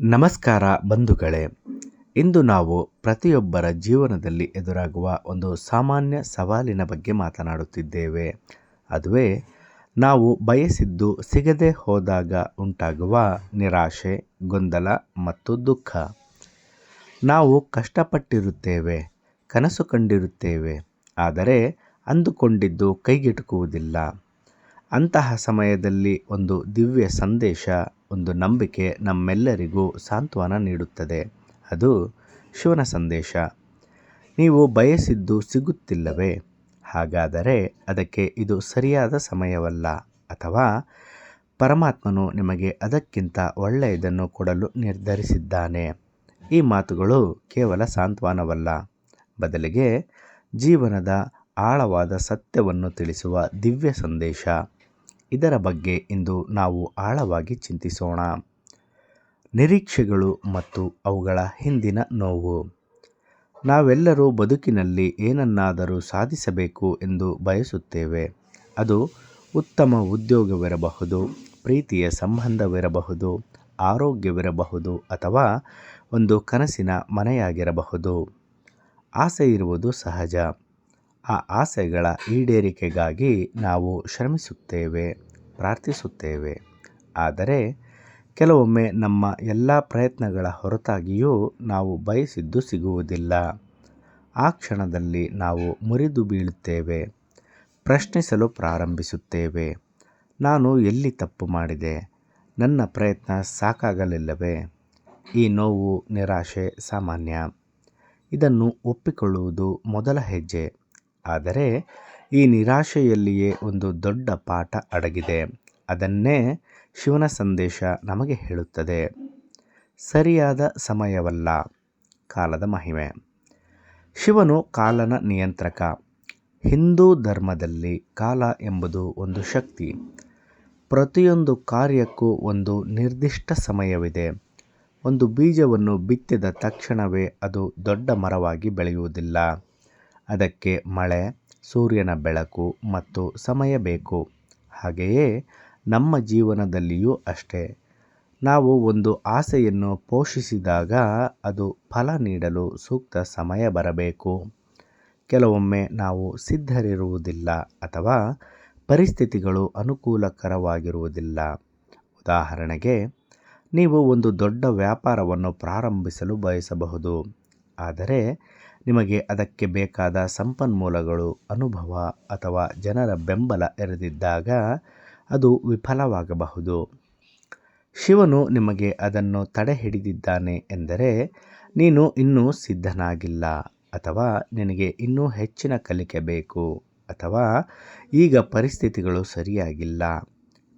ನಮಸ್ಕಾರ ಬಂಧುಗಳೇ, ಇಂದು ನಾವು ಪ್ರತಿಯೊಬ್ಬರ ಜೀವನದಲ್ಲಿ ಎದುರಾಗುವ ಒಂದು ಸಾಮಾನ್ಯ ಸವಾಲಿನ ಬಗ್ಗೆ ಮಾತನಾಡುತ್ತಿದ್ದೇವೆ. ಅದುವೇ, ನಾವು ಬಯಸಿದ್ದು ಸಿಗದೆ ಹೋದಾಗ ಉಂಟಾಗುವ ನಿರಾಶೆ, ಗೊಂದಲ ಮತ್ತು ದುಃಖ. ನಾವು ಕಷ್ಟಪಟ್ಟಿರುತ್ತೇವೆ, ಕನಸು ಕಂಡಿರುತ್ತೇವೆ, ಆದರೆ ಅಂದುಕೊಂಡಿದ್ದು ಕೈಗೆಟುಕುವುದಿಲ್ಲ. ಅಂತಹ ಸಮಯದಲ್ಲಿ ಒಂದು ದಿವ್ಯ ಸಂದೇಶ, ಒಂದು ನಂಬಿಕೆ ನಮ್ಮೆಲ್ಲರಿಗೂ ಸಾಂತ್ವನ ನೀಡುತ್ತದೆ. ಅದು ಶಿವನ ಸಂದೇಶ. ನೀವು ಬಯಸಿದ್ದು ಸಿಗುತ್ತಿಲ್ಲವೇ? ಹಾಗಾದರೆ ಅದಕ್ಕೆ ಇದು ಸರಿಯಾದ ಸಮಯವಲ್ಲ ಅಥವಾ ಪರಮಾತ್ಮನು ನಿಮಗೆ ಅದಕ್ಕಿಂತ ಒಳ್ಳೆಯದನ್ನು ಕೊಡಲು ನಿರ್ಧರಿಸಿದ್ದಾನೆ. ಈ ಮಾತುಗಳು ಕೇವಲ ಸಾಂತ್ವನವಲ್ಲ. ಬದಲಿಗೆ ಜೀವನದ ಆಳವಾದ ಸತ್ಯವನ್ನು ತಿಳಿಸುವ ದಿವ್ಯ ಸಂದೇಶ. ಇದರ ಬಗ್ಗೆ ಇಂದು ನಾವು ಆಳವಾಗಿ ಚಿಂತಿಸೋಣ. ನಿರೀಕ್ಷೆಗಳು ಮತ್ತು ಅವುಗಳ ಹಿಂದಿನ ನೋವು. ನಾವೆಲ್ಲರೂ ಬದುಕಿನಲ್ಲಿ ಏನನ್ನಾದರೂ ಸಾಧಿಸಬೇಕು ಎಂದು ಬಯಸುತ್ತೇವೆ. ಅದು ಉತ್ತಮ ಉದ್ಯೋಗವಿರಬಹುದು, ಪ್ರೀತಿಯ ಸಂಬಂಧವಿರಬಹುದು, ಆರೋಗ್ಯವಿರಬಹುದು ಅಥವಾ ಒಂದು ಕನಸಿನ ಮನೆಯಾಗಿರಬಹುದು. ಆಸೆ ಇರುವುದು ಸಹಜ. ಆ ಆಸೆಗಳ ಈಡೇರಿಕೆಗಾಗಿ ನಾವು ಶ್ರಮಿಸುತ್ತೇವೆ, ಪ್ರಾರ್ಥಿಸುತ್ತೇವೆ. ಆದರೆ ಕೆಲವೊಮ್ಮೆ ನಮ್ಮ ಎಲ್ಲ ಪ್ರಯತ್ನಗಳ ಹೊರತಾಗಿಯೂ ನಾವು ಬಯಸಿದ್ದು ಸಿಗುವುದಿಲ್ಲ. ಆ ಕ್ಷಣದಲ್ಲಿ ನಾವು ಮುರಿದು ಬೀಳುತ್ತೇವೆ, ಪ್ರಶ್ನಿಸಲು ಪ್ರಾರಂಭಿಸುತ್ತೇವೆ. ನಾನು ಎಲ್ಲಿ ತಪ್ಪು ಮಾಡಿದೆ? ನನ್ನ ಪ್ರಯತ್ನ ಸಾಕಾಗಲಿಲ್ಲವೇ? ಈ ನೋವು ನಿರಾಶೆ ಸಾಮಾನ್ಯ. ಇದನ್ನು ಒಪ್ಪಿಕೊಳ್ಳುವುದು ಮೊದಲ ಹೆಜ್ಜೆ. ಆದರೆ ಈ ನಿರಾಶೆಯಲ್ಲಿಯೇ ಒಂದು ದೊಡ್ಡ ಪಾಠ ಅಡಗಿದೆ. ಅದನ್ನೇ ಶಿವನ ಸಂದೇಶ ನಮಗೆ ಹೇಳುತ್ತದೆ. ಸರಿಯಾದ ಸಮಯವಲ್ಲ, ಕಾಲದ ಮಹಿಮೆ. ಶಿವನು ಕಾಲನ ನಿಯಂತ್ರಕ. ಹಿಂದೂ ಧರ್ಮದಲ್ಲಿ ಕಾಲ ಎಂಬುದು ಒಂದು ಶಕ್ತಿ. ಪ್ರತಿಯೊಂದು ಕಾರ್ಯಕ್ಕೂ ಒಂದು ನಿರ್ದಿಷ್ಟ ಸಮಯವಿದೆ. ಒಂದು ಬೀಜವನ್ನು ಬಿತ್ತಿದ ತಕ್ಷಣವೇ ಅದು ದೊಡ್ಡ ಮರವಾಗಿ ಬೆಳೆಯುವುದಿಲ್ಲ. ಅದಕ್ಕೆ ಮಳೆ, ಸೂರ್ಯನ ಬೆಳಕು ಮತ್ತು ಸಮಯ ಬೇಕು. ಹಾಗೆಯೇ ನಮ್ಮ ಜೀವನದಲ್ಲಿಯೂ ಅಷ್ಟೇ. ನಾವು ಒಂದು ಆಸೆಯನ್ನು ಪೋಷಿಸಿದಾಗ ಅದು ಫಲ ನೀಡಲು ಸೂಕ್ತ ಸಮಯ ಬರಬೇಕು. ಕೆಲವೊಮ್ಮೆ ನಾವು ಸಿದ್ಧರಿರುವುದಿಲ್ಲ ಅಥವಾ ಪರಿಸ್ಥಿತಿಗಳು ಅನುಕೂಲಕರವಾಗಿರುವುದಿಲ್ಲ. ಉದಾಹರಣೆಗೆ, ನೀವು ಒಂದು ದೊಡ್ಡ ವ್ಯಾಪಾರವನ್ನು ಪ್ರಾರಂಭಿಸಲು ಬಯಸಬಹುದು. ಆದರೆ ನಿಮಗೆ ಅದಕ್ಕೆ ಬೇಕಾದ ಸಂಪನ್ಮೂಲಗಳು, ಅನುಭವ ಅಥವಾ ಜನರ ಬೆಂಬಲ ಇರದಿದ್ದಾಗ ಅದು ವಿಫಲವಾಗಬಹುದು. ಶಿವನು ನಿಮಗೆ ಅದನ್ನು ತಡೆಹಿಡಿದಿದ್ದಾನೆ ಎಂದರೆ, ನೀನು ಇನ್ನೂ ಸಿದ್ಧನಾಗಿಲ್ಲ ಅಥವಾ ನಿನಗೆ ಇನ್ನೂ ಹೆಚ್ಚಿನ ಕಲಿಕೆ ಬೇಕು ಅಥವಾ ಈಗ ಪರಿಸ್ಥಿತಿಗಳು ಸರಿಯಾಗಿಲ್ಲ.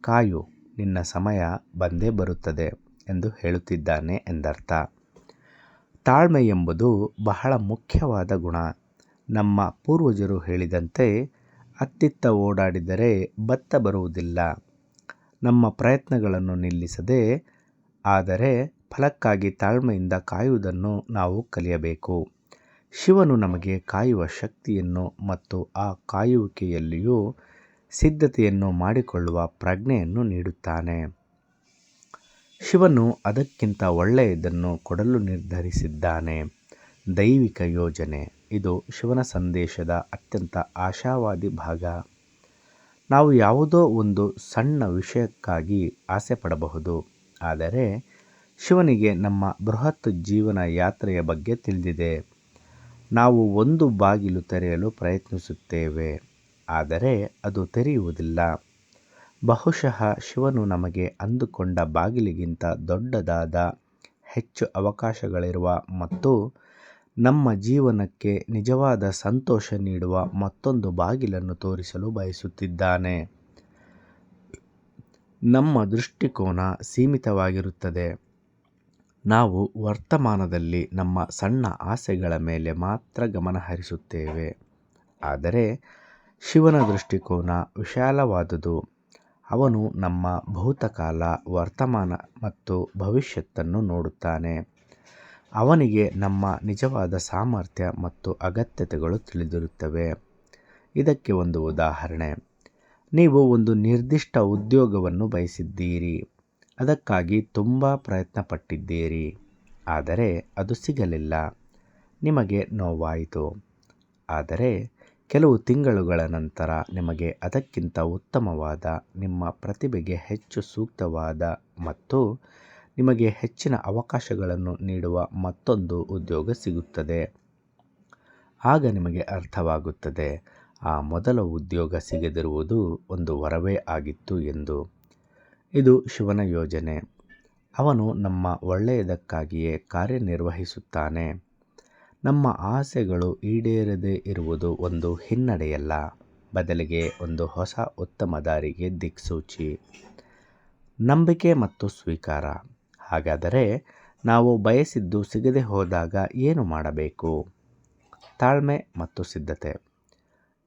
ಕಾಯು, ನಿನ್ನ ಸಮಯ ಬಂದೇ ಬರುತ್ತದೆ ಎಂದು ಹೇಳುತ್ತಿದ್ದಾನೆ ಎಂದರ್ಥ. ತಾಳ್ಮೆ ಎಂಬುದು ಬಹಳ ಮುಖ್ಯವಾದ ಗುಣ. ನಮ್ಮ ಪೂರ್ವಜರು ಹೇಳಿದಂತೆ ಅತ್ತಿತ್ತ ಓಡಾಡಿದರೆ ಭತ್ತ ಬರುವುದಿಲ್ಲ. ನಮ್ಮ ಪ್ರಯತ್ನಗಳನ್ನು ನಿಲ್ಲಿಸದೆ, ಆದರೆ ಫಲಕ್ಕಾಗಿ ತಾಳ್ಮೆಯಿಂದ ಕಾಯುವುದನ್ನು ನಾವು ಕಲಿಯಬೇಕು. ಶಿವನು ನಮಗೆ ಕಾಯುವ ಶಕ್ತಿಯನ್ನು ಮತ್ತು ಆ ಕಾಯುವಿಕೆಯಲ್ಲಿಯೂ ಸಿದ್ಧತೆಯನ್ನು ಮಾಡಿಕೊಳ್ಳುವ ಪ್ರಜ್ಞೆಯನ್ನು ನೀಡುತ್ತಾನೆ. ಶಿವನು ಅದಕ್ಕಿಂತ ಒಳ್ಳೆಯದನ್ನು ಕೊಡಲು ನಿರ್ಧರಿಸಿದ್ದಾನೆ. ದೈವಿಕ ಯೋಜನೆ. ಇದು ಶಿವನ ಸಂದೇಶದ ಅತ್ಯಂತ ಆಶಾವಾದಿ ಭಾಗ. ನಾವು ಯಾವುದೋ ಒಂದು ಸಣ್ಣ ವಿಷಯಕ್ಕಾಗಿ ಆಸೆ ಪಡಬಹುದು ಆದರೆ ಶಿವನಿಗೆ ನಮ್ಮ ಬೃಹತ್ ಜೀವನ ಯಾತ್ರೆಯ ಬಗ್ಗೆ ತಿಳಿದಿದೆ. ನಾವು ಒಂದು ಬಾಗಿಲು ತೆರೆಯಲು ಪ್ರಯತ್ನಿಸುತ್ತೇವೆ. ಆದರೆ ಅದು ತೆರೆಯುವುದಿಲ್ಲ. ಬಹುಶಃ ಶಿವನು ನಮಗೆ ಅಂದುಕೊಂಡ ಬಾಗಿಲಿಗಿಂತ ದೊಡ್ಡದಾದ ಹೆಚ್ಚು ಅವಕಾಶಗಳಿರುವ ಮತ್ತು ನಮ್ಮ ಜೀವನಕ್ಕೆ ನಿಜವಾದ ಸಂತೋಷ ನೀಡುವ ಮತ್ತೊಂದು ಬಾಗಿಲನ್ನು ತೋರಿಸಲು ಬಯಸುತ್ತಿದ್ದಾನೆ. ನಮ್ಮ ದೃಷ್ಟಿಕೋನ ಸೀಮಿತವಾಗಿರುತ್ತದೆ. ನಾವು ವರ್ತಮಾನದಲ್ಲಿ ನಮ್ಮ ಸಣ್ಣ ಆಸೆಗಳ ಮೇಲೆ ಮಾತ್ರ ಗಮನ ಹರಿಸುತ್ತೇವೆ. ಆದರೆ ಶಿವನ ದೃಷ್ಟಿಕೋನ ವಿಶಾಲವಾದುದು. ಅವನು ನಮ್ಮ ಭೂತಕಾಲ, ವರ್ತಮಾನ ಮತ್ತು ಭವಿಷ್ಯತ್ತನ್ನು ನೋಡುತ್ತಾನೆ. ಅವನಿಗೆ ನಮ್ಮ ನಿಜವಾದ ಸಾಮರ್ಥ್ಯ ಮತ್ತು ಅಗತ್ಯತೆಗಳು ತಿಳಿದಿರುತ್ತವೆ. ಇದಕ್ಕೆ ಒಂದು ಉದಾಹರಣೆ. ನೀವು ಒಂದು ನಿರ್ದಿಷ್ಟ ಉದ್ಯೋಗವನ್ನು ಬಯಸಿದ್ದೀರಿ. ಅದಕ್ಕಾಗಿ ತುಂಬ ಪ್ರಯತ್ನಪಟ್ಟಿದ್ದೀರಿ. ಆದರೆ ಅದು ಸಿಗಲಿಲ್ಲ. ನಿಮಗೆ ನೋವಾಯಿತು. ಆದರೆ ಕೆಲವು ತಿಂಗಳುಗಳ ನಂತರ ನಿಮಗೆ ಅದಕ್ಕಿಂತ ಉತ್ತಮವಾದ, ನಿಮ್ಮ ಪ್ರತಿಭೆಗೆ ಹೆಚ್ಚು ಸೂಕ್ತವಾದ ಮತ್ತು ನಿಮಗೆ ಹೆಚ್ಚಿನ ಅವಕಾಶಗಳನ್ನು ನೀಡುವ ಮತ್ತೊಂದು ಉದ್ಯೋಗ ಸಿಗುತ್ತದೆ. ಆಗ ನಿಮಗೆ ಅರ್ಥವಾಗುತ್ತದೆ, ಆ ಮೊದಲ ಉದ್ಯೋಗ ಸಿಗದಿರುವುದು ಒಂದು ವರವೇ ಆಗಿತ್ತು ಎಂದು. ಇದು ಶಿವನ ಯೋಜನೆ. ಅವನು ನಮ್ಮ ಒಳ್ಳೆಯದಕ್ಕಾಗಿಯೇ ಕಾರ್ಯನಿರ್ವಹಿಸುತ್ತಾನೆ. ನಮ್ಮ ಆಸೆಗಳು ಈಡೇರದೇ ಇರುವುದು ಒಂದು ಹಿನ್ನಡೆಯಲ್ಲ. ಬದಲಿಗೆ ಒಂದು ಹೊಸ ಉತ್ತಮ ದಾರಿಗೆ ದಿಕ್ಸೂಚಿ. ನಂಬಿಕೆ ಮತ್ತು ಸ್ವೀಕಾರ. ಹಾಗಾದರೆ ನಾವು ಬಯಸಿದ್ದು ಸಿಗದೆ ಹೋದಾಗ ಏನು ಮಾಡಬೇಕು? ತಾಳ್ಮೆ ಮತ್ತು ಸಿದ್ಧತೆ.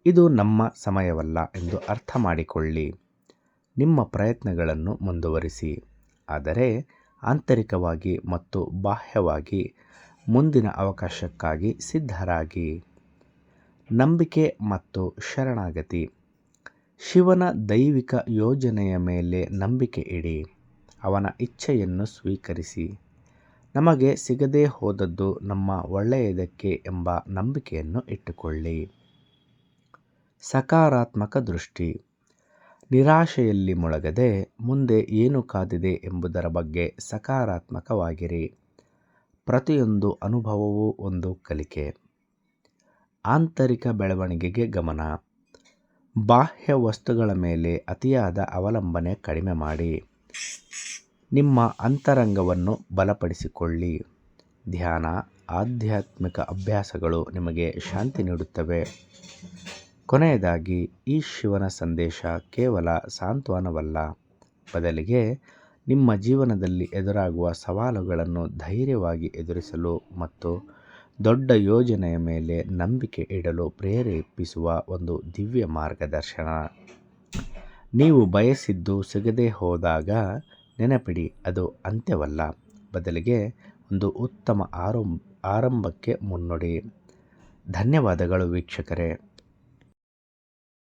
ಇದು ನಮ್ಮ ಸಮಯವಲ್ಲ ಎಂದು ಅರ್ಥ ಮಾಡಿಕೊಳ್ಳಿ. ನಿಮ್ಮ ಪ್ರಯತ್ನಗಳನ್ನು ಮುಂದುವರಿಸಿ. ಆದರೆ ಆಂತರಿಕವಾಗಿ ಮತ್ತು ಬಾಹ್ಯವಾಗಿ ಮುಂದಿನ ಅವಕಾಶಕ್ಕಾಗಿ ಸಿದ್ಧರಾಗಿ. ನಂಬಿಕೆ ಮತ್ತು ಶರಣಾಗತಿ. ಶಿವನ ದೈವಿಕ ಯೋಜನೆಯ ಮೇಲೆ ನಂಬಿಕೆ ಇಡಿ. ಅವನ ಇಚ್ಛೆಯನ್ನು ಸ್ವೀಕರಿಸಿ. ನಮಗೆ ಸಿಗದೇ ಹೋದದ್ದು ನಮ್ಮ ಒಳ್ಳೆಯದಕ್ಕೆ ಎಂಬ ನಂಬಿಕೆಯನ್ನು ಇಟ್ಟುಕೊಳ್ಳಿ. ಸಕಾರಾತ್ಮಕ ದೃಷ್ಟಿ. ನಿರಾಶೆಯಲ್ಲಿ ಮುಳಗದೆ ಮುಂದೆ ಏನು ಕಾದಿದೆ ಎಂಬುದರ ಬಗ್ಗೆ ಸಕಾರಾತ್ಮಕವಾಗಿರಿ. ಪ್ರತಿಯೊಂದು ಅನುಭವವೂ ಒಂದು ಕಲಿಕೆ. ಆಂತರಿಕ ಬೆಳವಣಿಗೆಗೆ ಗಮನ. ಬಾಹ್ಯ ವಸ್ತುಗಳ ಮೇಲೆ ಅತಿಯಾದ ಅವಲಂಬನೆ ಕಡಿಮೆ ಮಾಡಿ. ನಿಮ್ಮ ಅಂತರಂಗವನ್ನು ಬಲಪಡಿಸಿಕೊಳ್ಳಿ. ಧ್ಯಾನ, ಆಧ್ಯಾತ್ಮಿಕ ಅಭ್ಯಾಸಗಳು ನಿಮಗೆ ಶಾಂತಿ ನೀಡುತ್ತವೆ. ಕೊನೆಯದಾಗಿ, ಈ ಶಿವನ ಸಂದೇಶ ಕೇವಲ ಸಾಂತ್ವನವಲ್ಲ. ಬದಲಿಗೆ ನಿಮ್ಮ ಜೀವನದಲ್ಲಿ ಎದುರಾಗುವ ಸವಾಲುಗಳನ್ನು ಧೈರ್ಯವಾಗಿ ಎದುರಿಸಲು ಮತ್ತು ದೊಡ್ಡ ಯೋಜನೆಯ ಮೇಲೆ ನಂಬಿಕೆ ಇಡಲು ಪ್ರೇರೇಪಿಸುವ ಒಂದು ದಿವ್ಯ ಮಾರ್ಗದರ್ಶನ. ನೀವು ಬಯಸಿದ್ದು ಸಿಗದೇ ಹೋದಾಗ ನೆನಪಿಡಿ, ಅದು ಅಂತ್ಯವಲ್ಲ. ಬದಲಿಗೆ ಒಂದು ಉತ್ತಮ ಆರಂಭ ಆರಂಭಕ್ಕೆ ಮುನ್ನುಡಿ. ಧನ್ಯವಾದಗಳು ವೀಕ್ಷಕರೇ.